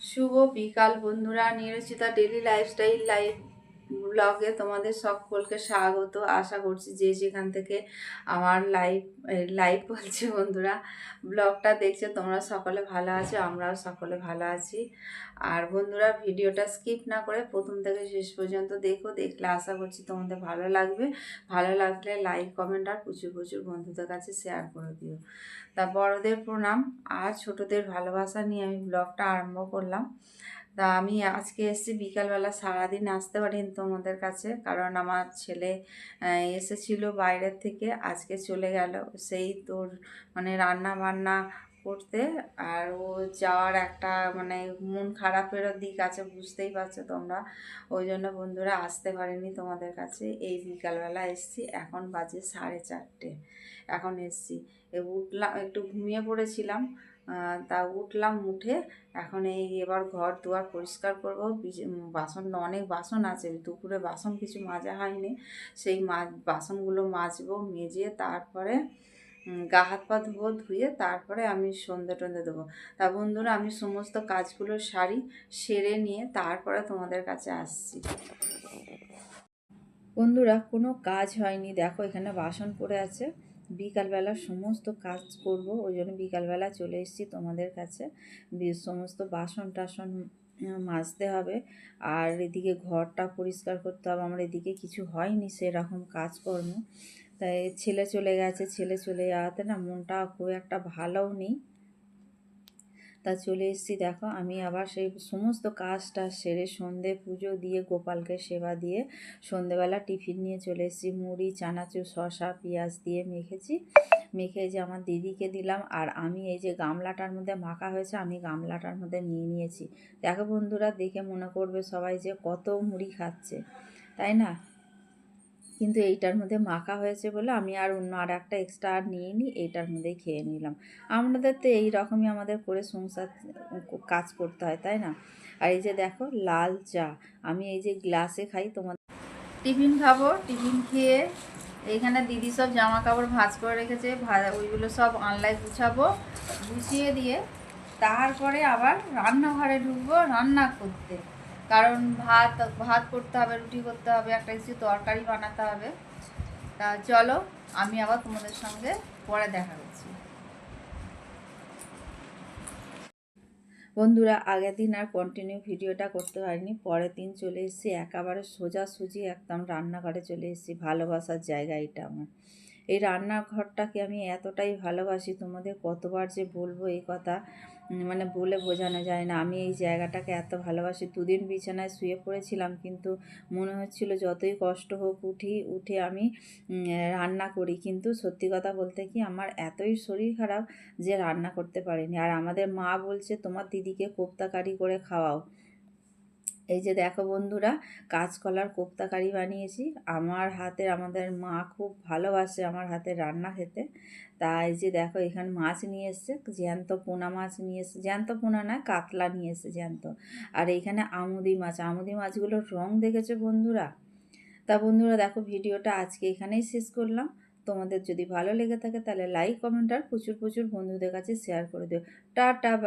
শুভ বিকাল বন্ধুরা নিরচিতা daily lifestyle life ব্লগে তোমাদের সকলকে স্বাগত। আশা করছি যে যেখান থেকে আমার লাইভ লাইভ বলছে বন্ধুরা ব্লগটা দেখছে, তোমরা সকলে ভালো আছো, আমরাও সকলে ভালো আছি। আর বন্ধুরা, ভিডিওটা স্কিপ না করে প্রথম থেকে শেষ পর্যন্ত দেখো, দেখলে আশা করছি তোমাদের ভালো লাগবে। ভালো লাগলে লাইক কমেন্ট আর প্রচুর প্রচুর বন্ধুদের কাছে শেয়ার করে দিও। তা বড়দের প্রণাম। আর ছোটদের ভালোবাসা নিয়ে আমি ব্লগটা আরম্ভ করলাম। তা আমি আজকে এসেছি বিকালবেলা, সারাদিন আসতে পারিনি তোমাদের কাছে। কারণ আমার ছেলে এসেছিল বাইরের থেকে, আজকে চলে গেল। সেই তোর মানে রান্না বান্না করতে। আর ও যাওয়ার একটা মানে মন খারাপেরও দিক আছে, বুঝতেই পারছ তোমরা। ওই জন্য বন্ধুরা আসতে পারিনি তোমাদের কাছে। এই বিকালবেলা এসেছি, এখন বাজে সাড়ে চারটে। এখন এসেছি। উঠলাম, একটু ঘুমিয়ে পড়েছিলাম। তা উঠলাম, উঠে এখন এই এবার ঘর দুয়ার পরিষ্কার করব। বাসন, অনেক বাসন আছে, দুপুরে বাসন কিছু মাজা হয়নি। সেই বাসনগুলো মাজবো, মেজে তারপরে গা হাত পা ধোবো, ধুয়ে তারপরে আমি সন্ধে টন্ধে দেবো। তা বন্ধুরা, আমি সমস্ত কাজগুলো সারি, সেরে নিয়ে তারপরে তোমাদের কাছে আসছি। বন্ধুরা, কোনো কাজ হয়নি। দেখো এখানে বাসন পড়ে আছে। বিকালবেলা সমস্ত কাজ করব, ওই জন্য বিকালবেলা চলে এসেছি তোমাদের কাছে। সমস্ত বাসন টাসন মাজতে হবে। আর এদিকে ঘরটা পরিষ্কার করতে হবে। আমার এদিকে কিছু হয়নি সেরকম কাজকর্ম। তাই ছেলে চলে গেছে, ছেলে চলে যাওয়াতে না মনটা খুব একটা ভালোও নেই। তা চলে এসেছি। দেখো, আমি আবার সেই সমস্ত কাজটা সেরে সন্ধে পুজো দিয়ে গোপালকে সেবা দিয়ে সন্ধেবেলা টিফিন নিয়ে চলে এসেছি। মুড়ি, চানাচুর, শসা, পেঁয়াজ দিয়ে মেখেছি। মেখে যে আমার দিদিকে দিলাম আর আমি এই যে গামলাটার মধ্যে মাখা হয়েছে, আমি গামলাটার মধ্যে নিয়ে নিয়েছি। দেখো বন্ধুরা, দেখে মনে করবে সবাই যে কত মুড়ি খাচ্ছে, তাই না? কিন্তু এইটার মধ্যে মাখা হয়েছে বলে আমি আর অন্য আর একটা এক্সট্রা আর নিয়ে নিই এইটার মধ্যেই খেয়ে নিলাম। আমাদের তো এই রকমই আমাদের করে সংসার কাজ করতে হয়, তাই না? আর এই যে দেখো, লাল চা। আমি এই যে গ্লাসে খাই, তোমাদের টিফিন খাব, টিফিন খেয়ে এইখানে দিদি সব জামা কাপড় ভাঁজ করে রেখেছে ওইগুলো সব অনলাইন গুছাবো, গুছিয়ে দিয়ে তারপরে আবার রান্নাঘরে ঢুকবো, রান্না করতে। কারণ ভাত ভাত করতে হবে, রুটি করতে হবে, একটা কিছু তরকারি বানাতে হবে। তা চলো, আমি আবার তোমাদের সঙ্গে পরে দেখা করছি। বন্ধুরা, আগের দিন আর কন্টিনিউ ভিডিওটা করতে পারিনি, পরের দিন চলে এসেছি, একেবারে সোজাসুজি একদম রান্নাঘরে চলে এসেছি, ভালোবাসার জায়গা এটা আমার। এই রান্নাঘরটাকে আমি এতটাই ভালোবাসি তোমাদের কতবার যে বলব এই কথা মানে বলে বোঝানো যায় না। আমি এই জায়গাটাকে এত ভালোবাসি। দুদিন বিছানায় শুয়ে পড়েছিলাম কিন্তু মনে হচ্ছিল যতই কষ্ট হোক উঠি, উঠে আমি রান্না করি। কিন্তু সত্যি কথা বলতে কি আমার এতই শরীর খারাপ যে রান্না করতে পারিনি। আর আমাদের মা বলছে, তোমার দিদিকে কোপ্তা কারি করে খাওয়াও। এই যে দেখো বন্ধুরা, কাঁচকলার কোপ্তা কারি বানিয়েছি। আমার হাতের, আমাদের মা খুব ভালোবাসে আমার হাতের রান্না খেতে। তা এই যে দেখো, এখানে মাছ নিয়ে এসছে, জ্যান্ত পোনা মাছ নিয়ে এসছে। জ্যান্ত পোনা না কাতলা নিয়ে এসছে জ্যান্ত। আর এইখানে আমুদি মাছ, আমুদি মাছগুলোর রং দেখেছ বন্ধুরা? তা বন্ধুরা দেখো, ভিডিওটা আজকে এখানেই শেষ করলাম। তোমাদের যদি ভালো লেগে থাকে তাহলে লাইক কমেন্ট আর প্রচুর প্রচুর বন্ধুদের কাছে শেয়ার করে দিও। Tata bye